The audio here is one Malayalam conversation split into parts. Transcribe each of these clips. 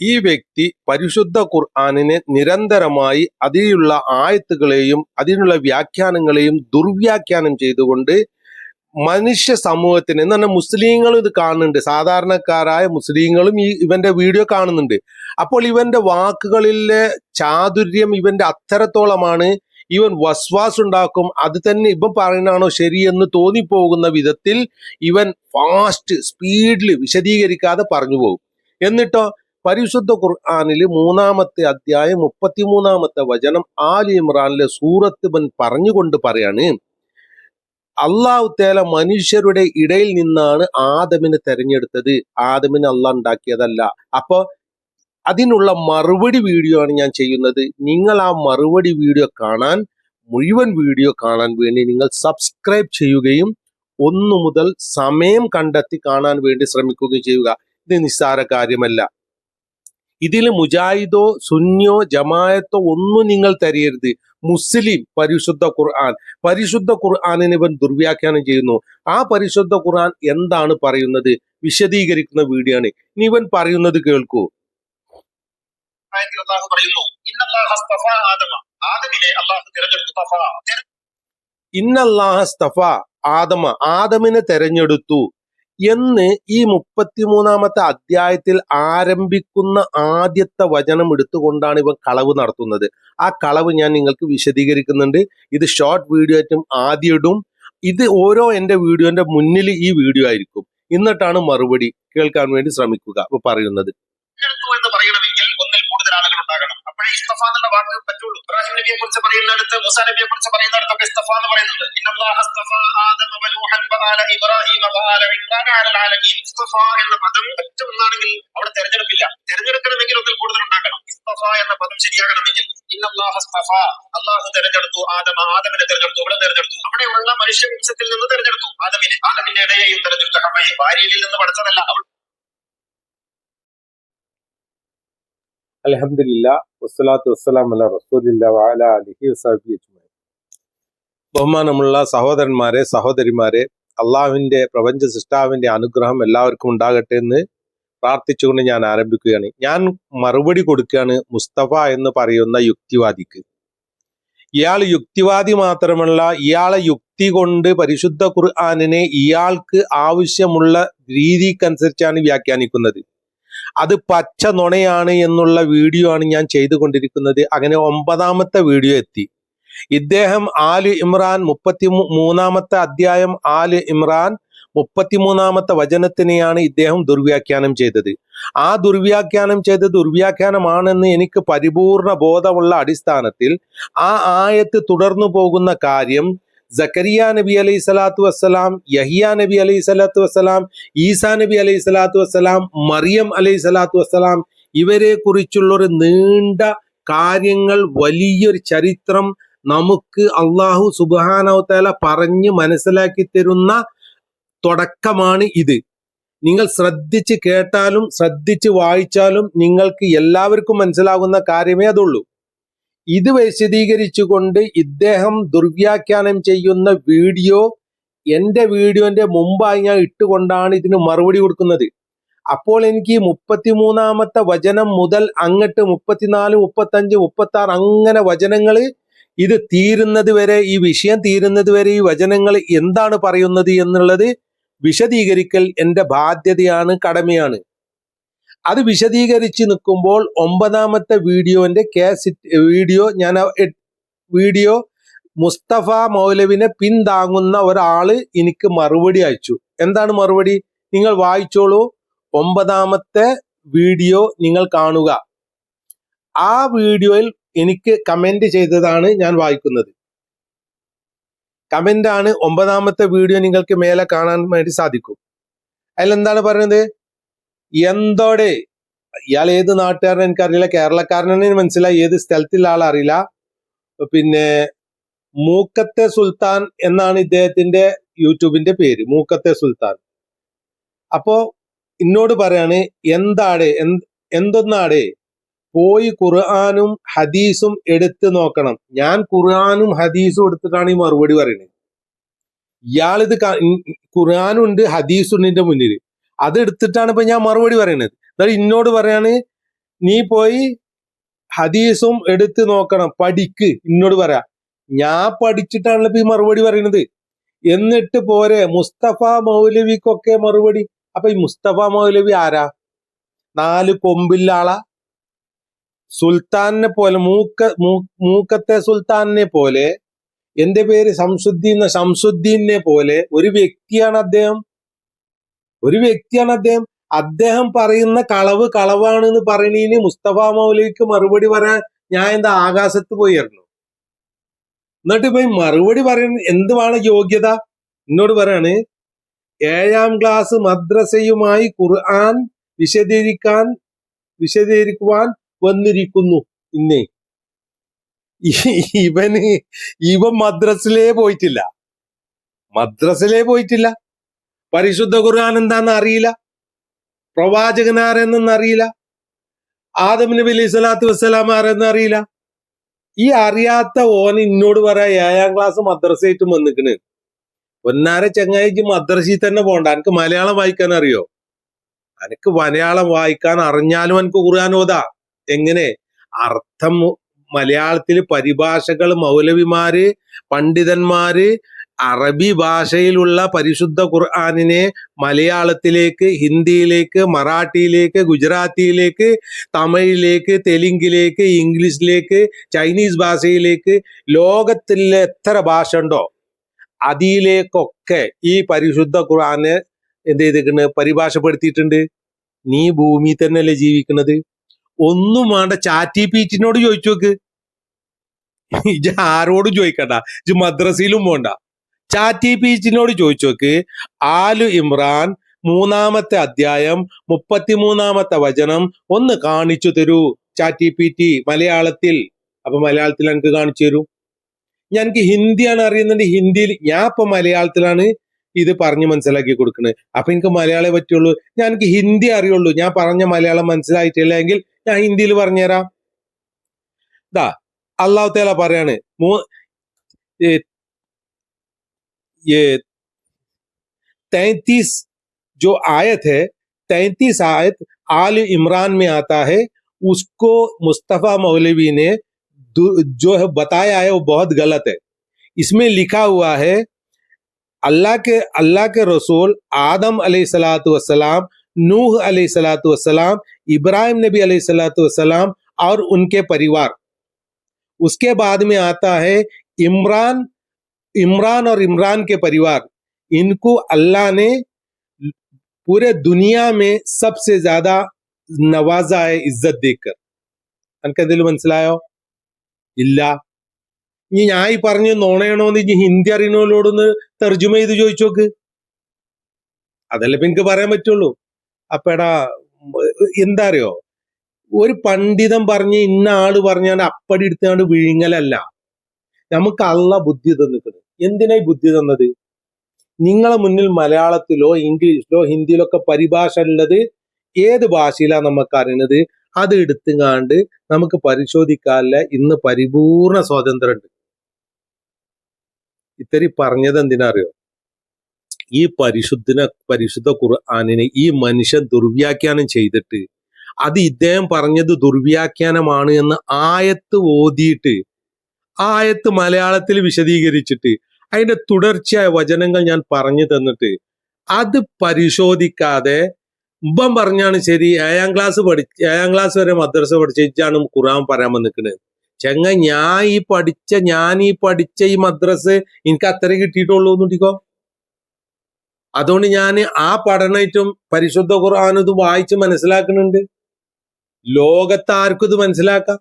ഈ വ്യക്തി പരിശുദ്ധ ഖുർആാനിനെ നിരന്തരമായി അതിലുള്ള ആയത്തുകളെയും അതിനുള്ള വ്യാഖ്യാനങ്ങളെയും ദുർവ്യാഖ്യാനം ചെയ്തുകൊണ്ട് മനുഷ്യ സമൂഹത്തിന് എന്ന് പറഞ്ഞാൽ മുസ്ലിങ്ങളും ഇത് കാണുന്നുണ്ട്. സാധാരണക്കാരായ മുസ്ലിങ്ങളും ഈ ഇവന്റെ വീഡിയോ കാണുന്നുണ്ട്. അപ്പോൾ ഇവന്റെ വാക്കുകളിലെ ചാതുര്യം ഇവന്റെ അത്തരത്തോളമാണ് ഇവൻ വസ്വാസ് ഉണ്ടാക്കും. അത് തന്നെ ഇവൻ പറയുന്നതാണോ ശരിയെന്ന് തോന്നിപ്പോകുന്ന വിധത്തിൽ ഇവൻ ഫാസ്റ്റ് സ്പീഡിൽ വിശദീകരിക്കാതെ പറഞ്ഞു പോകും. എന്നിട്ടോ പരിശുദ്ധ ഖുർആാനിൽ മൂന്നാമത്തെ അധ്യായം മുപ്പത്തിമൂന്നാമത്തെ വചനം ആലി ഇമ്രാനിലെ സൂറത്ത് ബൻ പറഞ്ഞുകൊണ്ട് പറയാണ് അള്ളാഹു തേല മനുഷ്യരുടെ ഇടയിൽ നിന്നാണ് ആദമിനെ തെരഞ്ഞെടുത്തത്. ആദമിനെ അള്ളാഹ് ഉണ്ടാക്കിയതല്ല. അപ്പൊ അതിനുള്ള മറുപടി വീഡിയോ ആണ് ഞാൻ ചെയ്യുന്നത്. നിങ്ങൾ ആ മറുപടി വീഡിയോ കാണാൻ മുഴുവൻ വീഡിയോ കാണാൻ വേണ്ടി നിങ്ങൾ സബ്സ്ക്രൈബ് ചെയ്യുകയും ഒന്നു മുതൽ സമയം കണ്ടെത്തി കാണാൻ വേണ്ടി ശ്രമിക്കുകയും ചെയ്യുക. ഇത് നിസ്സാര കാര്യമല്ല. ഇതിൽ മുജാഹിദോ സുന്നിയോ ജമായത്തോ ഒന്നും നിങ്ങൾ തരയരുത് മുസ്ലിം പരിശുദ്ധ ഖുർആൻ. പരിശുദ്ധ ഖുർആാനിന് ഇവൻ ദുർവ്യാഖ്യാനം ചെയ്യുന്നു. ആ പരിശുദ്ധ ഖുർആൻ എന്താണ് പറയുന്നത്? വിശദീകരിക്കുന്ന വീഡിയോ ആണ് ഇനി ഇവൻ പറയുന്നത് കേൾക്കൂ. പറയുന്നു ഇന്നല്ലാഹ ആദമിനെ അള്ളാഹു തിരഞ്ഞെടുത്തു. ആദമ. ആദമിനെ തെരഞ്ഞെടുത്തു. എന്ന് ഈ മുപ്പത്തിമൂന്നാമത്തെ അധ്യായത്തിൽ ആരംഭിക്കുന്ന ആദ്യത്തെ വചനം എടുത്തുകൊണ്ടാണ് ഇവ കളവ് നടത്തുന്നത്. ആ കളവ് ഞാൻ നിങ്ങൾക്ക് വിശദീകരിക്കുന്നുണ്ട്. ഇത് ഷോർട്ട് വീഡിയോ ആയിട്ടും ആദ്യം ഇടും. ഇത് ഓരോ എന്റെ വീഡിയോന്റെ മുന്നിൽ ഈ വീഡിയോ ആയിരിക്കും. എന്നിട്ടാണ് മറുപടി കേൾക്കാൻ വേണ്ടി ശ്രമിക്കുക. അപ്പൊ പറയുന്നത് തിരഞ്ഞെടുത്തു എന്ന് പറയണമെങ്കിൽ ഒന്നിൽ കൂടുതൽ ആളുകൾ ഉണ്ടാകണം അപ്പോഴേ ഇസ്തഫ എന്നുള്ള വാക്ക് പറ്റുള്ളൂ. ഇബ്രാഹിം നബിയെ കുറിച്ച് പറയുന്നിടത്ത് മുസാ നബിയെ കുറിച്ച് പറയുന്നിടത്തൊക്കെ ഇസ്തഫ എന്ന് പറയുന്നുണ്ട്. ഇസ്തഫ എന്ന പദം ഒറ്റ ഒന്നാണെങ്കിൽ അവിടെ തെരഞ്ഞെടുപ്പില്ല. തെരഞ്ഞെടുക്കണമെങ്കിൽ ഒന്നിൽ കൂടുതൽ ഉണ്ടാക്കണം. ഇസ്തഫ എന്ന പദം ശരിയാകണമെങ്കിൽ ഇന്നല്ലാഹസ്തഫ അള്ളാഹു തെരഞ്ഞെടുത്തു ആദമ ആദമിനെ തെരഞ്ഞെടുത്തു ഇവിടെ തെരഞ്ഞെടുത്തു. അവിടെയുള്ള മനുഷ്യവംശത്തിൽ നിന്ന് തെരഞ്ഞെടുത്തു ആദമിനെ. ആദമിന്റെ ഇടയെയും തെരഞ്ഞെടുത്തു ഹമ്മയെ ഭാര്യയിൽ നിന്ന് പഠിച്ചതല്ല അവൾ വസ്സലാത്തു ബഹുമാനമുള്ള സഹോദരന്മാരെ സഹോദരിമാരെ അള്ളാഹുവിന്റെ പ്രപഞ്ച സൃഷ്ടാവിന്റെ അനുഗ്രഹം എല്ലാവർക്കും ഉണ്ടാകട്ടെ എന്ന് പ്രാർത്ഥിച്ചുകൊണ്ട് ഞാൻ ആരംഭിക്കുകയാണ്. ഞാൻ മറുപടി കൊടുക്കുകയാണ് മുസ്തഫ എന്ന് പറയുന്ന യുക്തിവാദിക്ക്. ഇയാൾ യുക്തിവാദി മാത്രമല്ല ഇയാളെ യുക്തി കൊണ്ട് പരിശുദ്ധ ഖുർആാനിനെ ഇയാൾക്ക് ആവശ്യമുള്ള രീതിക്കനുസരിച്ചാണ് വ്യാഖ്യാനിക്കുന്നത്. അത് പച്ച നുണയാണ് എന്നുള്ള വീഡിയോ ആണ് ഞാൻ ചെയ്തുകൊണ്ടിരിക്കുന്നത്. അങ്ങനെ ഒമ്പതാമത്തെ വീഡിയോ എത്തി. ഇദ്ദേഹം ആൽ ഇമ്രാൻ മുപ്പത്തി മൂന്നാമത്തെ അധ്യായം ആൽ ഇമ്രാൻ മുപ്പത്തിമൂന്നാമത്തെ വചനത്തിനെയാണ് ഇദ്ദേഹം ദുർവ്യാഖ്യാനം ചെയ്തത്. ആ ദുർവ്യാഖ്യാനം ചെയ്ത ദുർവ്യാഖ്യാനമാണെന്ന് എനിക്ക് പരിപൂർണ ബോധമുള്ള അടിസ്ഥാനത്തിൽ ആ ആയത്ത് തുടർന്നു പോകുന്ന കാര്യം സക്കരിയ നബി അലൈഹി സ്വലാത്തു വസ്സലാം യഹിയ നബി അലൈഹി സ്വലാത്തു വസ്സലാം ഈസാ നബി അലൈഹി സ്വലാത്തു വസ്സലാം മറിയം അലൈഹി സ്വലാത്തു വസ്സലാം ഇവരെ കുറിച്ചുള്ളൊരു നീണ്ട കാര്യങ്ങൾ വലിയൊരു ചരിത്രം നമുക്ക് അള്ളാഹു സുബാനവത്തേല പറഞ്ഞ് മനസ്സിലാക്കി തരുന്ന തുടക്കമാണ് ഇത്. നിങ്ങൾ ശ്രദ്ധിച്ച് കേട്ടാലും ശ്രദ്ധിച്ച് വായിച്ചാലും നിങ്ങൾക്ക് എല്ലാവർക്കും മനസ്സിലാകുന്ന കാര്യമേ അതുള്ളൂ. ഇത് വിശദീകരിച്ചുകൊണ്ട് ഇദ്ദേഹം ദുർവ്യാഖ്യാനം ചെയ്യുന്ന വീഡിയോ എന്റെ വീഡിയോന്റെ മുമ്പായി ഞാൻ ഇട്ടുകൊണ്ടാണ് ഇതിന് മറുപടി കൊടുക്കുന്നത്. അപ്പോൾ എനിക്ക് മുപ്പത്തിമൂന്നാമത്തെ വചനം മുതൽ അങ്ങട്ട് മുപ്പത്തിനാല് മുപ്പത്തഞ്ച് മുപ്പത്തി ആറ് അങ്ങനെ വചനങ്ങൾ ഇത് തീരുന്നത് വരെ ഈ വിഷയം തീരുന്നത് വരെ ഈ വചനങ്ങൾ എന്താണ് പറയുന്നത് എന്നുള്ളത് വിശദീകരിക്കൽ എന്റെ ബാധ്യതയാണ് കടമയാണ്. അത് വിശദീകരിച്ച് നിൽക്കുമ്പോൾ ഒമ്പതാമത്തെ വീഡിയോന്റെ കേസ് വീഡിയോ ഞാൻ വീഡിയോ മുസ്തഫ മൗലവിനെ പിന്താങ്ങുന്ന ഒരാൾ എനിക്ക് മറുപടി അയച്ചു. എന്താണ് മറുപടി? നിങ്ങൾ വായിച്ചോളൂ. ഒമ്പതാമത്തെ വീഡിയോ നിങ്ങൾ കാണുക. ആ വീഡിയോയിൽ എനിക്ക് കമന്റ് ചെയ്തതാണ് ഞാൻ വായിക്കുന്നത്. കമന്റ് ആണ് ഒമ്പതാമത്തെ വീഡിയോ നിങ്ങൾക്ക് മേലെ കാണാൻ വേണ്ടി സാധിക്കും. അതിലെന്താണ് പറയുന്നത്? എന്തോടെ? ഇയാൾ ഏത് നാട്ടുകാരനെ എനിക്കറിയില്ല കേരളക്കാരനെ മനസ്സിലായി. ഏത് സ്ഥലത്തുള്ള ആളറിയില്ല പിന്നെ മൂക്കത്തെ സുൽത്താൻ എന്നാണ് ഇദ്ദേഹത്തിന്റെ യൂട്യൂബിന്റെ പേര്. മൂക്കത്തെ സുൽത്താൻ. അപ്പോ എന്നോട് പറയാണ് എന്താടെ? എന്ത് എന്തൊന്നാടെ? പോയി ഖുർആാനും ഹദീസും എടുത്ത് നോക്കണം. ഞാൻ ഖുർആാനും ഹദീസും എടുത്തിട്ടാണ് ഈ മറുപടി പറയുന്നത്. ഇയാളിത് ഖുർആാനുണ്ട് ഉം ഖുർആാനും ഉണ്ട് ഹദീസും ഉണ്ട് എന്റെ മുന്നിൽ അത് എടുത്തിട്ടാണ് ഇപ്പൊ ഞാൻ മറുപടി പറയുന്നത്. എന്നാൽ എന്നോട് പറയാണ് നീ പോയി ഹദീസും എടുത്ത് നോക്കണം പഠിക്ക് ഇന്നോട് പറയാ. ഞാൻ പഠിച്ചിട്ടാണല്ലോ ഈ മറുപടി പറയുന്നത് എന്നിട്ട് പോരെ മുസ്തഫ മൗലവിക്കൊക്കെ മറുപടി. അപ്പൊ ഈ മുസ്തഫ മൗലവി ആരാ? നാല് കൊമ്പില്ല സുൽത്താനെ പോലെ മൂക്ക മൂക്കത്തെ സുൽത്താനെ പോലെ എന്റെ പേര് ശംസുദ്ദീൻ ശംസുദ്ദീനെ പോലെ ഒരു വ്യക്തിയാണ് അദ്ദേഹം. ഒരു വ്യക്തിയാണ് അദ്ദേഹം. അദ്ദേഹം പറയുന്ന കളവ് കളവാണ് എന്ന് പറയുന്നതിന് മുസ്തഫ മൗലിക്ക് മറുപടി പറയാൻ ഞാൻ എന്താ ആകാശത്ത് പോയിരുന്നു എന്നിട്ട് ഇപ്പൊ മറുപടി പറയുന്ന എന്തുവാണ് യോഗ്യത? എന്നോട് പറയാണ് ഏഴാം ക്ലാസ് മദ്രസയുമായി ഖുർആൻ വിശദീകരിക്കാൻ വിശദീകരിക്കുവാൻ വന്നിരിക്കുന്നു ഇന്നേ. ഇവന് ഇവൻ മദ്രസിലേ പോയിട്ടില്ല. മദ്രസിലേ പോയിട്ടില്ല. പരിശുദ്ധ ഖുർആൻ എന്താന്ന് അറിയില്ല? പ്രവാചകൻ ആരെന്നൊന്നും അറിയില്ല. ആദം നബി അലൈഹി സ്വലാത്തു വസ്സലാം ആരെന്ന് അറിയില്ല. ഈ അറിയാത്ത ഓൻ ഇന്നോട് പറയാ ഏഴാം ക്ലാസ് മദ്രസയായിട്ടും വന്നിക്കണ്. ഒന്നാര ചങ്ങായിക്ക് മദ്രസയിൽ തന്നെ പോണ്ട. എനിക്ക് മലയാളം വായിക്കാൻ അറിയോ? എനിക്ക് മലയാളം വായിക്കാൻ അറിഞ്ഞാലും എനിക്ക് ഖുർആൻ ഓതാ. എങ്ങനെ? അർത്ഥം മലയാളത്തിൽ പരിഭാഷകൾ മൗലവിമാര് പണ്ഡിതന്മാര് അറബി ഭാഷയിലുള്ള പരിശുദ്ധ ഖുർആാനിനെ മലയാളത്തിലേക്ക് ഹിന്ദിയിലേക്ക് മറാഠിയിലേക്ക് ഗുജറാത്തിയിലേക്ക് തമിഴിലേക്ക് തെലുങ്കിലേക്ക് ഇംഗ്ലീഷിലേക്ക് ചൈനീസ് ഭാഷയിലേക്ക് ലോകത്തിലെ എത്ര ഭാഷ ഉണ്ടോ അതിലേക്കൊക്കെ ഈ പരിശുദ്ധ ഖുർആാന് എന്ത് ചെയ്തിരിക്കുന്നത് പരിഭാഷപ്പെടുത്തിയിട്ടുണ്ട്. നീ ഭൂമി തന്നെയല്ലേ ജീവിക്കുന്നത്? ഒന്നും വേണ്ട. ചാറ്റി പീറ്റിനോട് ചോദിച്ചു നോക്ക്. ഇജ് ആരോടും ചോദിക്കണ്ട. ഇജ് മദ്രസയിലും പോണ്ട. ചാറ്റി പീച്ചിനോട് ചോദിച്ചു നോക്ക് ആലു ഇമ്രാൻ മൂന്നാമത്തെ അധ്യായം മുപ്പത്തിമൂന്നാമത്തെ വചനം ഒന്ന് കാണിച്ചു തരൂ. ചാറ്റി പി ടി മലയാളത്തിൽ. അപ്പൊ മലയാളത്തിൽ എനിക്ക് കാണിച്ചു തരൂ. എനിക്ക് ഹിന്ദിയാണ് അറിയുന്നത്. ഹിന്ദിയിൽ ഞാൻ ഇപ്പൊ മലയാളത്തിലാണ് ഇത് പറഞ്ഞ് മനസ്സിലാക്കി കൊടുക്കുന്നത് അപ്പൊ എനിക്ക് മലയാളേ പറ്റുള്ളൂ. ഞാൻ എനിക്ക് ഹിന്ദി അറിയുള്ളൂ. ഞാൻ പറഞ്ഞ മലയാളം മനസ്സിലായിട്ടില്ല എങ്കിൽ ഞാൻ ഹിന്ദിയിൽ പറഞ്ഞുതരാം. ദാ അള്ളാഹു തേല പറയാണ്. മൂ ये तैतीस जो आयत है, तैतीस आयत आल इमरान में आता है। उसको मुस्तफ़ा मौलवी ने जो है बताया है, वो बहुत गलत है। इसमें लिखा हुआ है, अल्लाह के अल्लाह के रसूल आदम वस्सलाम, नूह वस्सलाम, इब्राहिम नबी वस्सलाम और उनके परिवार। उसके बाद में आता है, इमरान इमरान और इमरान के परिवार इनको अल्लाह ने पूरे दुनिया में सबसे ज्यादा नवाजा है इज्जत देकर എനിക്കതിൽ മനസ്സിലായോ ഇല്ല ഇനി ഞാൻ ഈ പറഞ്ഞു നോണയണോന്ന് ഇനി ഹിന്ദി അറിയണോലോടൊന്ന് തർജ്ജമ ചെയ്ത് ചോദിച്ചു നോക്ക് അതല്ലേ ഇപ്പൊ എനിക്ക് പറയാൻ പറ്റുള്ളൂ അപ്പടാ എന്താ അറിയോ ഒരു പണ്ഡിതൻ പറഞ്ഞ് ഇന്ന ആള് പറഞ്ഞാണ്ട് അപ്പടി എടുത്താണ്ട് വിഴുങ്ങലല്ല നമുക്ക് അള്ള ബുദ്ധി തന്നിട്ടുണ്ട് എന്തിനായി ബുദ്ധി തന്നത്? നിങ്ങളെ മുന്നിൽ മലയാളത്തിലോ ഇംഗ്ലീഷിലോ ഹിന്ദിയിലോ ഒക്കെ പരിഭാഷ ഉള്ളത് ഏത് ഭാഷയിലാണ് നമുക്ക് അറിയണത് അത് എടുത്തുകാണ്ട് നമുക്ക് പരിശോധിക്കാനുള്ള ഇന്ന് പരിപൂർണ സ്വാതന്ത്ര്യമുണ്ട്. ഇത്തരി പറഞ്ഞത് എന്തിനറിയോ? ഈ പരിശുദ്ധിനെ പരിശുദ്ധ ഖുർആാനിനെ ഈ മനുഷ്യൻ ദുർവ്യാഖ്യാനം ചെയ്തിട്ട് അത് ഇദ്ദേഹം പറഞ്ഞത് ദുർവ്യാഖ്യാനമാണ് എന്ന് ആയത്ത് ഓതിയിട്ട് ആയത്ത് മലയാളത്തിൽ വിശദീകരിച്ചിട്ട് അതിന്റെ തുടർച്ചയായ വചനങ്ങൾ ഞാൻ പറഞ്ഞു തന്നിട്ട് അത് പരിശോധിക്കാതെ ഉമ്പം പറഞ്ഞാണ് ശരി ഏഴാം ക്ലാസ് പഠി ഏഴാം ക്ലാസ് വരെ മദ്രസ പഠിച്ചാണ് ഖുറാൻ പറയാൻ വന്നിരിക്കുന്നത് ചെങ്ങ ഞാൻ ഈ പഠിച്ച ഞാൻ ഈ പഠിച്ച ഈ മദ്രസ് എനിക്ക് അത്ര കിട്ടിയിട്ടുള്ളൂ എന്നിട്ടിക്കോ അതുകൊണ്ട് ഞാൻ ആ പഠനമായിട്ടും പരിശുദ്ധ ഖുർആൻ ഇത് വായിച്ച് മനസ്സിലാക്കുന്നുണ്ട്. ലോകത്ത് ആർക്കും ഇത് മനസ്സിലാക്കാം.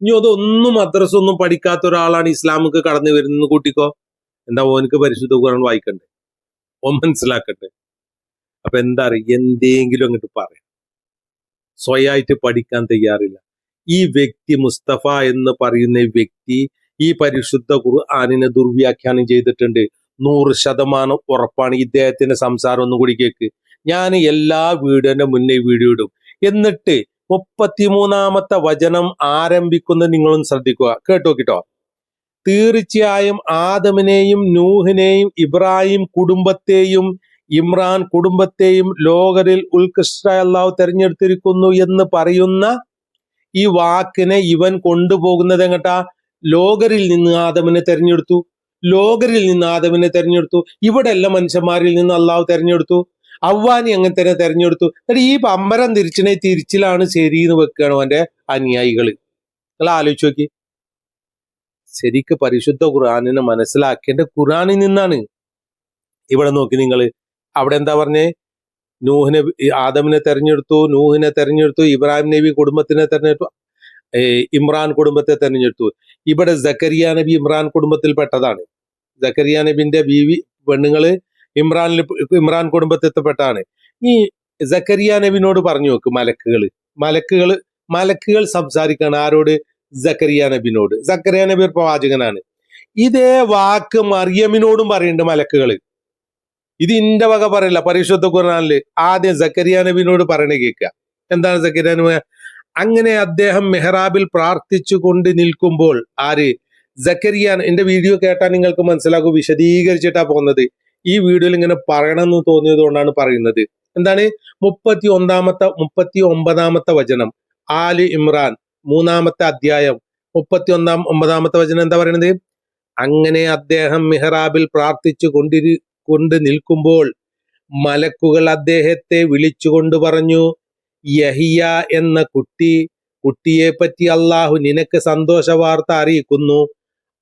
ഇനി അതൊന്നും മദ്രസ ഒന്നും പഠിക്കാത്ത ഒരാളാണ് ഇസ്ലാമിക്ക് കടന്നു വരുന്നത് കൂട്ടിക്കോ? എന്താ ഓനക്ക് പരിശുദ്ധ ഖുർആൻ വായിക്കണ്ടേ? ഓൻ മനസ്സിലാക്കട്ടെ. അപ്പൊ എന്താ അറിയ? എന്തെങ്കിലും അങ്ങോട്ട് പറയാം. സ്വയമായിട്ട് പഠിക്കാൻ തയ്യാറില്ല. ഈ വ്യക്തി മുസ്തഫ എന്ന് പറയുന്ന വ്യക്തി ഈ പരിശുദ്ധ ഖുർആാനിനെ ദുർവ്യാഖ്യാനം ചെയ്തിട്ടുണ്ട്. നൂറ് ശതമാനം ഉറപ്പാണ്. ഇദ്ദേഹത്തിന്റെ സംസാരം ഒന്നും കൂടി കേക്ക്. ഞാൻ എല്ലാ വീഡിയോന്റെ മുന്നേ വീഡിയോ ഇടും. എന്നിട്ട് മുപ്പത്തിമൂന്നാമത്തെ വചനം ആരംഭിക്കുന്നത് നിങ്ങളും ശ്രദ്ധിക്കുക. കേട്ടോ കേട്ടോ തീർച്ചയായും ആദമിനെയും നൂഹിനെയും ഇബ്രാഹിം കുടുംബത്തെയും ഇമ്രാൻ കുടുംബത്തെയും ലോകരിൽ ഉത്കൃഷ്ട അള്ളാഹു തെരഞ്ഞെടുത്തിരിക്കുന്നു എന്ന് പറയുന്ന ഈ വാക്കിനെ ഇവൻ കൊണ്ടുപോകുന്നത് എങ്ങട്ടാ? ലോകരിൽ നിന്ന് ആദമിനെ തെരഞ്ഞെടുത്തു. ലോകരിൽ നിന്ന് ആദമിനെ തെരഞ്ഞെടുത്തു. ഇവിടെ എല്ലാ മനുഷ്യന്മാരിൽ നിന്ന് അള്ളാഹു തെരഞ്ഞെടുത്തു. അവ്വാനി അങ്ങനെ തന്നെ തെരഞ്ഞെടുത്തു. എന്നിട്ട് ഈ പമ്പരം തിരിച്ചിനെ തിരിച്ചിലാണ് ശരി എന്ന് വെക്കുകയാണ് അവന്റെ അനുയായികൾ നിങ്ങൾ ആലോചിച്ച് നോക്കി. ശരിക്ക് പരിശുദ്ധ ഖുർആാനിനെ മനസ്സിലാക്കേണ്ട ഖുർആാനിൽ നിന്നാണ്. ഇവിടെ നോക്കി നിങ്ങൾ അവിടെ എന്താ പറഞ്ഞേ? നൂഹിനെ ആദമിനെ തെരഞ്ഞെടുത്തു നൂഹിനെ തെരഞ്ഞെടുത്തു ഇബ്രാഹിം നബി കുടുംബത്തിനെ തെരഞ്ഞെടുത്തു ഇമ്രാൻ കുടുംബത്തെ തെരഞ്ഞെടുത്തു. ഇവിടെ ജക്കരിയ നബി ഇമ്രാൻ കുടുംബത്തിൽപ്പെട്ടതാണ് ജക്കരിയ നബിന്റെ ബീവി പെണ്ണുങ്ങൾ ഇമ്രാനിൽ ഇമ്രാൻ കുടുംബത്തിൽപ്പെട്ടതാണ് ഈ ജക്കരിയ നബിനോട് പറഞ്ഞു നോക്ക് മലക്കുകൾ മലക്കുകൾ മലക്കുകൾ സംസാരിക്കുകയാണ് ആരോട്? ജക്കരിയ നബിനോട്. സക്കറിയ നബി ഒരു പ്രവാചകനാണ്. ഇതേ വാക്ക് മറിയമിനോടും പറയുന്നുണ്ട് മലക്കുകൾ. ഇത് ഇന്റെ വക പറയില്ല പരിശുദ്ധ ഖുർആനിൽ ആദ്യം സക്കറിയ നബിനോട് പറയണ കേൾക്കുക. എന്താണ് സക്കറിയ നബി? അങ്ങനെ അദ്ദേഹം മെഹ്റാബിൽ പ്രാർത്ഥിച്ചു കൊണ്ട് നിൽക്കുമ്പോൾ ആര്? സക്കറിയ എന്റെ വീഡിയോ കേട്ടാൽ നിങ്ങൾക്ക് മനസ്സിലാക്കും വിശദീകരിച്ചിട്ടാ പോകുന്നത്. ഈ വീഡിയോയിൽ ഇങ്ങനെ പറയണമെന്ന് തോന്നിയത് കൊണ്ടാണ് പറയുന്നത്. എന്താണ്? മുപ്പത്തി ഒന്നാമത്തെ മുപ്പത്തി ഒമ്പതാമത്തെ വചനം. ആൽ ഇമ്രാൻ. മൂന്നാമത്തെ അധ്യായം മുപ്പത്തി ഒന്നാം ഒമ്പതാമത്തെ വചനം എന്താ പറയുന്നത്? അങ്ങനെ അദ്ദേഹം മിഹ്റാബിൽ പ്രാർത്ഥിച്ചു കൊണ്ടിരി കൊണ്ട് നിൽക്കുമ്പോൾ മലക്കുകൾ അദ്ദേഹത്തെ വിളിച്ചുകൊണ്ട് പറഞ്ഞു യഹിയ എന്ന കുട്ടി കുട്ടിയെ പറ്റി അള്ളാഹു നിനക്ക് സന്തോഷ വാർത്ത അറിയിക്കുന്നു.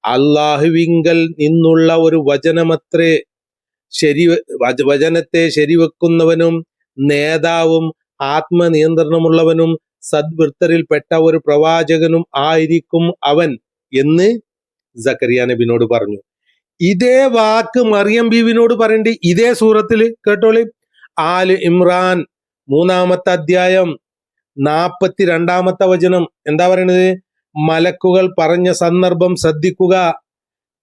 അള്ളാഹുവിങ്കൽ നിന്നുള്ള ഒരു വചനമത്രേ ശരി വചനത്തെ ശരിവെക്കുന്നവനും നേതാവും ആത്മനിയന്ത്രണമുള്ളവനും സദ്വൃത്തരിൽപ്പെട്ട ഒരു പ്രവാചകനും ആയിരിക്കും അവൻ എന്ന് സക്കരിയ നബിനോട് പറഞ്ഞു. ഇതേ വാക്ക് മറിയം ബീവിനോട് പറയേണ്ടി. ഇതേ സൂറത്തിൽ കേട്ടോളി. ആൽ ഇമ്രാൻ മൂന്നാമത്തെ അധ്യായം നാപ്പത്തി രണ്ടാമത്തെ വചനം. എന്താ പറയണത്? മലക്കുകൾ പറഞ്ഞ സന്ദർഭം ശ്രദ്ധിക്കുക.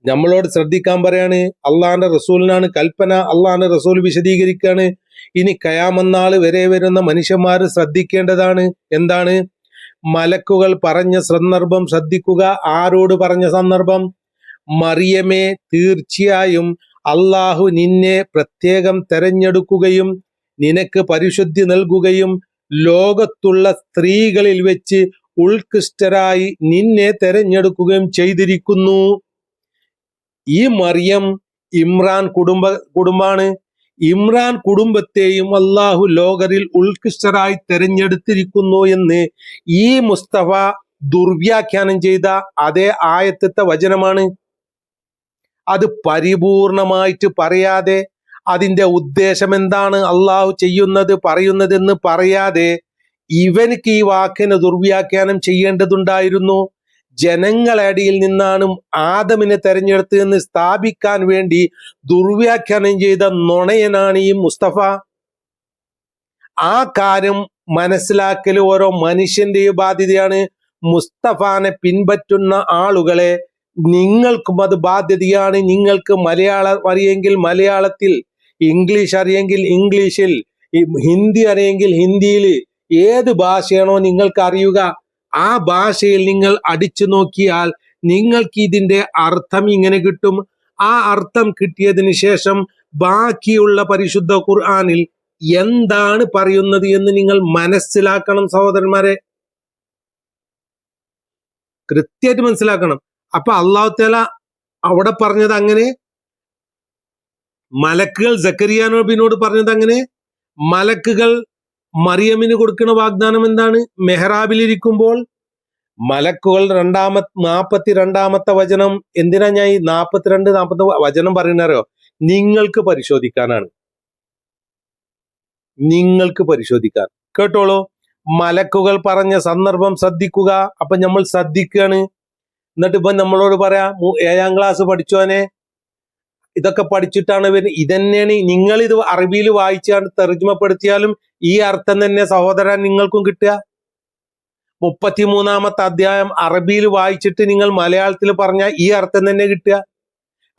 നമ്മളോട് ശ്രദ്ധിക്കാൻ പറയാണ്. അള്ളാഹാന്റെ റസൂലിനാണ് കൽപ്പന. അള്ളാഹാന്റെ റസൂൽ വിശദീകരിക്കുകയാണ് ഇനി കയാമന്നാൾ വരെ വരുന്ന മനുഷ്യന്മാർ ശ്രദ്ധിക്കേണ്ടതാണ്. എന്താണ്? മലക്കുകൾ പറഞ്ഞ സന്ദർഭം ശ്രദ്ധിക്കുക. ആരോട് പറഞ്ഞ സന്ദർഭം? മറിയമേ തീർച്ചയായും അള്ളാഹു നിന്നെ പ്രത്യേകം തെരഞ്ഞെടുക്കുകയും നിനക്ക് പരിശുദ്ധി നൽകുകയും ലോകത്തുള്ള സ്ത്രീകളിൽ വെച്ച് ഉത്കൃഷ്ടരായി നിന്നെ തെരഞ്ഞെടുക്കുകയും ചെയ്തിരിക്കുന്നു. ഈ മറിയം ഇമ്രാൻ കുടുംബ കുടുംബാണ്. ഇമ്രാൻ കുടുംബത്തെയും അള്ളാഹു ലോകരിൽ ഉത്കൃഷ്ടരായി തെരഞ്ഞെടുത്തിരിക്കുന്നു എന്ന് ഈ മുസ്തഫ ദുർവ്യാഖ്യാനം ചെയ്ത അതേ ആയത്തത്തെ വചനമാണ്. അത് പരിപൂർണമായിട്ട് പറയാതെ അതിന്റെ ഉദ്ദേശം എന്താണ് അള്ളാഹു ചെയ്യുന്നത് പറയുന്നതെന്ന് പറയാതെ ഇവനിക്ക് ഈ വാക്കിന് ദുർവ്യാഖ്യാനം ചെയ്യേണ്ടതുണ്ടായിരുന്നു. ജനങ്ങളടിയിൽ നിന്നാണ് ആദമിനെ തെരഞ്ഞെടുത്ത് എന്ന് സ്ഥാപിക്കാൻ വേണ്ടി ദുർവ്യാഖ്യാനം ചെയ്ത നുണയനാണ് ഈ മുസ്തഫ. ആ കാര്യം മനസ്സിലാക്കൽ ഓരോ മനുഷ്യന്റെയും ബാധ്യതയാണ്. മുസ്തഫാനെ പിൻപറ്റുന്ന ആളുകളെ നിങ്ങൾക്കും അത് ബാധ്യതയാണ്. നിങ്ങൾക്ക് മലയാളം അറിയെങ്കിൽ മലയാളത്തിൽ ഇംഗ്ലീഷ് അറിയെങ്കിൽ ഇംഗ്ലീഷിൽ ഹിന്ദി അറിയെങ്കിൽ ഹിന്ദിയിൽ ഏത് ഭാഷയാണോ നിങ്ങൾക്ക് അറിയുക. ആ ഭാഷയിൽ നിങ്ങൾ അടിച്ചു നോക്കിയാൽ നിങ്ങൾക്ക് ഇതിന്റെ അർത്ഥം ഇങ്ങനെ കിട്ടും. ആ അർത്ഥം കിട്ടിയതിന് ശേഷം ബാക്കിയുള്ള പരിശുദ്ധ ഖുർആാനിൽ എന്താണ് പറയുന്നത് എന്ന് നിങ്ങൾ മനസ്സിലാക്കണം സഹോദരന്മാരെ. കൃത്യമായിട്ട് മനസ്സിലാക്കണം. അപ്പൊ അള്ളാഹു അവിടെ പറഞ്ഞത് അങ്ങനെ? മലക്കുകൾ ജക്കരിയാനോബിനോട് പറഞ്ഞത് അങ്ങനെ? മലക്കുകൾ മറിയമിന് കൊടുക്കുന്ന വാഗ്ദാനം എന്താണ്? മെഹ്റാബിലിരിക്കുമ്പോൾ മലക്കുകൾ രണ്ടാമ നാപ്പത്തി രണ്ടാമത്തെ വചനം എന്തിനാ ഞാൻ ഈ നാപ്പത്തിരണ്ട് നാപ്പത്തി വചനം പറയുന്നറിയോ? നിങ്ങൾക്ക് പരിശോധിക്കാനാണ്. നിങ്ങൾക്ക് പരിശോധിക്കാൻ. കേട്ടോളൂ. മലക്കുകൾ പറഞ്ഞ സന്ദർഭം ശ്രദ്ധിക്കുക. അപ്പൊ നമ്മൾ ശ്രദ്ധിക്കുകയാണ് എന്നിട്ട് ഇപ്പൊ നമ്മളോട് പറയാം ഏഴാം ക്ലാസ് പഠിച്ചോനെ ഇതൊക്കെ പഠിച്ചിട്ടാണ് വരുന്നത് ഇതന്നെയാണ് നിങ്ങൾ ഇത് അറബിയിൽ വായിച്ചാണ് തെർജ്മപ്പെടുത്തിയാലും ഈ അർത്ഥം തന്നെ സഹോദരൻ നിങ്ങൾക്കും കിട്ടുക. മുപ്പത്തിമൂന്നാമത്തെ അധ്യായം അറബിയിൽ വായിച്ചിട്ട് നിങ്ങൾ മലയാളത്തിൽ പറഞ്ഞ ഈ അർത്ഥം തന്നെ കിട്ടുക.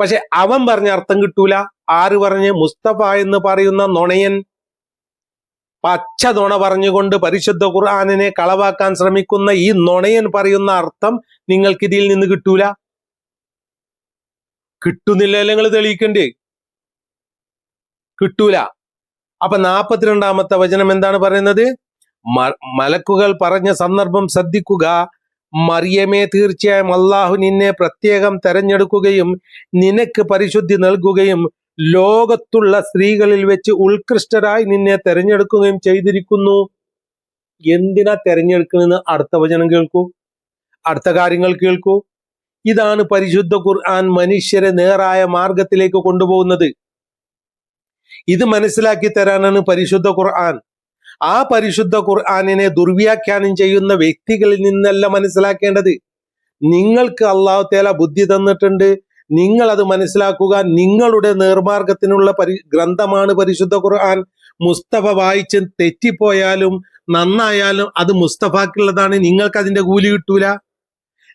പക്ഷെ അവൻ പറഞ്ഞ അർത്ഥം കിട്ടൂല. ആര് പറഞ്ഞ്? മുസ്തഫ എന്ന് പറയുന്ന നുണയൻ. പച്ച നുണ പറഞ്ഞുകൊണ്ട് പരിശുദ്ധ ഖുർആാനിനെ കളവാക്കാൻ ശ്രമിക്കുന്ന ഈ നുണയൻ പറയുന്ന അർത്ഥം നിങ്ങൾക്ക് ഇതിൽ നിന്ന് കിട്ടൂല. കിട്ടുന്നില്ല നിങ്ങൾ തെളിയിക്കണ്ടേ? കിട്ടൂല. അപ്പൊ നാപ്പത്തിരണ്ടാമത്തെ വചനം എന്താണ് പറയുന്നത്? മലക്കുകൾ പറഞ്ഞ സന്ദർഭം ശ്രദ്ധിക്കുക. മറിയമേ തീർച്ചയായും അള്ളാഹു നിന്നെ പ്രത്യേകം തെരഞ്ഞെടുക്കുകയും നിനക്ക് പരിശുദ്ധി നൽകുകയും ലോകത്തുള്ള സ്ത്രീകളിൽ വെച്ച് ഉത്കൃഷ്ടരായി നിന്നെ തെരഞ്ഞെടുക്കുകയും ചെയ്തിരിക്കുന്നു. എന്തിനാ തെരഞ്ഞെടുക്കണമെന്ന് അടുത്ത വചനം കേൾക്കൂ. അടുത്ത കാര്യങ്ങൾ കേൾക്കൂ. ഇതാണ് പരിശുദ്ധ ഖുർആൻ മനുഷ്യരെ നേറായ മാർഗത്തിലേക്ക് കൊണ്ടുപോകുന്നത്. ഇത് മനസ്സിലാക്കി തരാനാണ് പരിശുദ്ധ ഖുർആൻ. ആ പരിശുദ്ധ ഖുർആാനിനെ ദുർവ്യാഖ്യാനം ചെയ്യുന്ന വ്യക്തികളിൽ നിന്നല്ല മനസ്സിലാക്കേണ്ടത്. നിങ്ങൾക്ക് അള്ളാഹു തേല ബുദ്ധി തന്നിട്ടുണ്ട്. നിങ്ങൾ അത് മനസ്സിലാക്കുക. നിങ്ങളുടെ നേർമാർഗത്തിനുള്ള പരി ഗ്രന്ഥമാണ് പരിശുദ്ധ ഖുർആൻ. മുസ്തഫ വായിച്ച് തെറ്റിപ്പോയാലും നന്നായാലും അത് മുസ്തഫാക്കുള്ളതാണ് നിങ്ങൾക്ക് അതിന്റെ കൂലി കിട്ടൂല.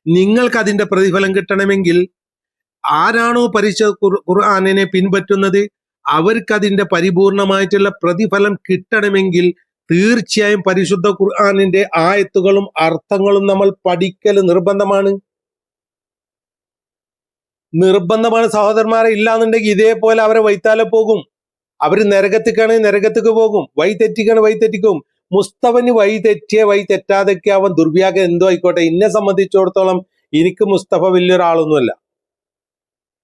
നിങ്ങൾക്ക് അതിന്റെ പ്രതിഫലം കിട്ടണമെങ്കിൽ ആരാണോ പരിശ ഖുർആാനിനെ പിൻപറ്റുന്നത് അവർക്ക് അതിന്റെ പരിപൂർണമായിട്ടുള്ള പ്രതിഫലം കിട്ടണമെങ്കിൽ തീർച്ചയായും പരിശുദ്ധ ഖുർആാനിന്റെ ആയത്തുകളും അർത്ഥങ്ങളും നമ്മൾ പഠിക്കൽ നിർബന്ധമാണ്. നിർബന്ധമാണ് സഹോദരന്മാരെ ഇല്ലാന്നുണ്ടെങ്കിൽ ഇതേപോലെ അവരെ വൈത്താലെ പോകും. അവർ നരകത്തിക്കാണെങ്കിൽ നരകത്തേക്ക് പോകും. വൈ തെറ്റിക്കാണെങ്കിൽ വൈ തെറ്റിക്കും മുസ്തഫന് വഴി തെറ്റിയ വഴി തെറ്റാതൊക്കെ അവൻ ദുർവ്യാഖ്യം എന്തോ ആയിക്കോട്ടെ. ഇന്നെ സംബന്ധിച്ചിടത്തോളം എനിക്ക് മുസ്തഫ വലിയൊരാളൊന്നുമല്ല.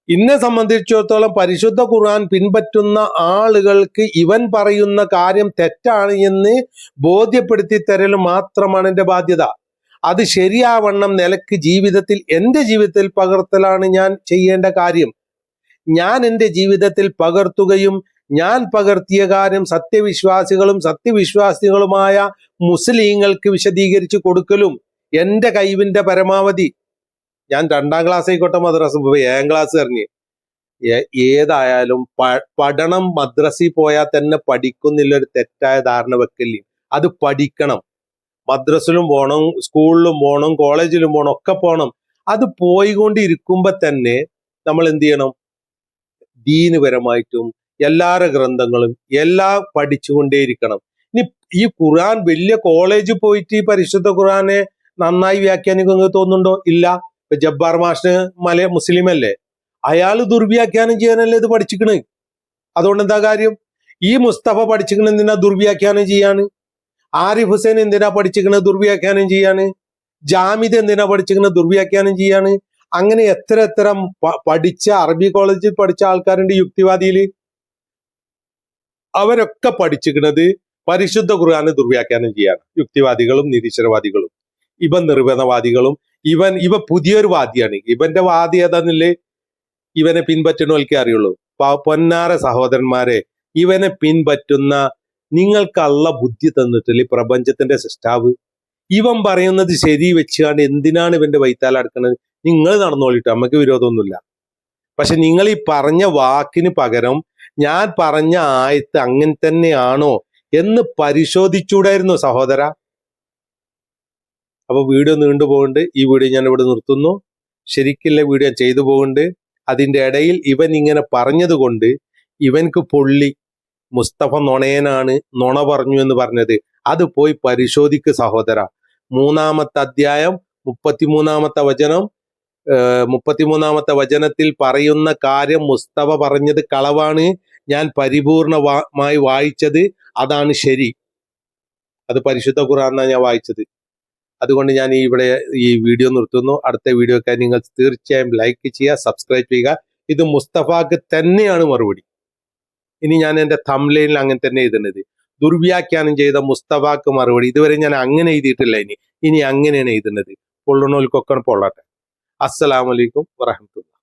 ഇന്നെ സംബന്ധിച്ചിടത്തോളം പരിശുദ്ധ ഖുർആൻ പിൻപറ്റുന്ന ആളുകൾക്ക് ഇവൻ പറയുന്ന കാര്യം തെറ്റാണ് എന്ന് ബോധ്യപ്പെടുത്തി തരൽ മാത്രമാണ് എന്റെ ബാധ്യത. അത് ശരിയാവണ്ണം നിലയ്ക്ക് ജീവിതത്തിൽ എന്റെ ജീവിതത്തിൽ പകർത്തലാണ് ഞാൻ ചെയ്യേണ്ട കാര്യം. ഞാൻ എന്റെ ജീവിതത്തിൽ പകർത്തുകയും ഞാൻ പകർത്തിയ കാര്യം സത്യവിശ്വാസികളും സത്യവിശ്വാസികളുമായ മുസ്ലിങ്ങൾക്ക് വിശദീകരിച്ചു കൊടുക്കലും എന്റെ കൈവിന്റെ പരമാവധി. ഞാൻ രണ്ടാം ക്ലാസ് ആയിക്കോട്ടെ മദ്രസ പോയി ഏഴാം ക്ലാസ് എറിഞ്ഞ് ഏതായാലും പഠനം മദ്രസയിൽ പോയാൽ തന്നെ പഠിക്കുന്നില്ല ഒരു തെറ്റായ ധാരണ വെക്കല്ലേ. അത് പഠിക്കണം. മദ്രസിലും പോകണം സ്കൂളിലും പോകണം കോളേജിലും പോകണം ഒക്കെ പോകണം അത് പോയിക്കൊണ്ടിരിക്കുമ്പോ തന്നെ നമ്മൾ എന്ത് ചെയ്യണം? ദീനപരമായിട്ടും എല്ലാര ഗ്രന്ഥങ്ങളും എല്ലാം പഠിച്ചുകൊണ്ടേയിരിക്കണം. ഇനി ഈ ഖുർആൻ വലിയ കോളേജിൽ പോയിട്ട് ഈ പരിശുദ്ധ ഖുർആനെ നന്നായി വ്യാഖ്യാനിക്കുന്നത് തോന്നുന്നുണ്ടോ? ഇല്ല. ഇപ്പൊ ജബ്ബാർ മാഷിന് മല മുസ്ലിം അല്ലേ അയാൾ ദുർവ്യാഖ്യാനം ചെയ്യാനല്ലേ ഇത് പഠിച്ചിക്കണ്? അതുകൊണ്ട് എന്താ കാര്യം? ഈ മുസ്തഫ പഠിച്ചിക്കണ എന്തിനാ ദുർവ്യാഖ്യാനം ചെയ്യാണ്? ആരിഫ് ഹുസൈൻ എന്തിനാ പഠിച്ചിക്കണത് ദുർവ്യാഖ്യാനം ചെയ്യാണ്? ജാമിദ് എന്തിനാ പഠിച്ചിക്കണത് ദുർവ്യാഖ്യാനം ചെയ്യാണ്? അങ്ങനെ എത്ര എത്ര പഠിച്ച അറബി കോളേജിൽ പഠിച്ച ആൾക്കാരുടെ യുക്തിവാദിയിൽ. അവരൊക്കെ പഠിച്ചിരിക്കുന്നത് പരിശുദ്ധ ഖുർആനെ ദുർവ്യാഖ്യാനം ചെയ്യാണ്. യുക്തിവാദികളും നിരീശ്വരവാദികളും. ഇവൻ നിർവേദവാദികളും ഇവൻ ഇവ പുതിയൊരു വാദിയാണ്. ഇവന്റെ വാദി ഏതാന്നില്ലേ? ഇവനെ പിൻപറ്റണവൽക്കേ അറിയുള്ളൂ. പൊന്നാര സഹോദരന്മാരെ ഇവനെ പിൻപറ്റുന്ന നിങ്ങൾക്ക് അള്ള ബുദ്ധി തന്നിട്ടില്ല ഈ പ്രപഞ്ചത്തിന്റെ സൃഷ്ടാവ്. ഇവൻ പറയുന്നത് ശരി വെച്ചുകൊണ്ട് എന്തിനാണ് ഇവന്റെ വൈത്താല അടുക്കുന്നത് നിങ്ങൾ നടന്നോളിട്ടോ നമുക്ക് വിരോധമൊന്നുമില്ല. പക്ഷെ നിങ്ങൾ ഈ പറഞ്ഞ വാക്കിന് പകരം ഞാൻ പറഞ്ഞ ആയത്ത് അങ്ങനെ തന്നെയാണോ എന്ന് പരിശോധിച്ചൂടായിരുന്നു സഹോദര. അപ്പൊ വീഡിയോ നീണ്ടു പോകുന്നുണ്ട് ഈ വീഡിയോ ഞാൻ ഇവിടെ നിർത്തുന്നു. ശരിക്കുള്ള വീഡിയോ ചെയ്തു പോകുന്നുണ്ട്. അതിന്റെ ഇടയിൽ ഇവൻ ഇങ്ങനെ പറഞ്ഞത് കൊണ്ട് ഇവൻക്ക് പൊള്ളി മുസ്തഫ നൊണയനാണ് നൊണ പറഞ്ഞു എന്ന് പറഞ്ഞത്. അത് പോയി പരിശോധിക്ക് സഹോദര. മൂന്നാമത്തെ അധ്യായം മുപ്പത്തിമൂന്നാമത്തെ വചനം മുപ്പത്തിമൂന്നാമത്തെ വചനത്തിൽ പറയുന്ന കാര്യം മുസ്തഫ പറഞ്ഞത് കളവാണ്. ഞാൻ പരിപൂർണമായി വായിച്ചത് അതാണ് ശരി. അത് പരിശുദ്ധ കുറാന്നാണ് ഞാൻ വായിച്ചത്. അതുകൊണ്ട് ഞാൻ ഈ ഇവിടെ ഈ വീഡിയോ നിർത്തുന്നു. അടുത്ത വീഡിയോക്കായി നിങ്ങൾ തീർച്ചയായും ലൈക്ക് ചെയ്യുക സബ്സ്ക്രൈബ് ചെയ്യുക. ഇത് മുസ്തഫാക്ക് തന്നെയാണ് മറുപടി. ഇനി ഞാൻ എന്റെ തംലൈനിൽ അങ്ങനെ തന്നെ എഴുതുന്നത് ദുർവ്യാഖ്യാനം ചെയ്ത മുസ്തഫാക്ക് മറുപടി. ഇതുവരെ ഞാൻ അങ്ങനെ എഴുതിയിട്ടില്ല ഇനി. ഇനി അങ്ങനെയാണ് എഴുതുന്നത് പൊള്ളണോൽക്കൊക്കെ പൊള്ളട്ടെ. അസ്സലാമലൈക്കും വറഹമത്തുള്ള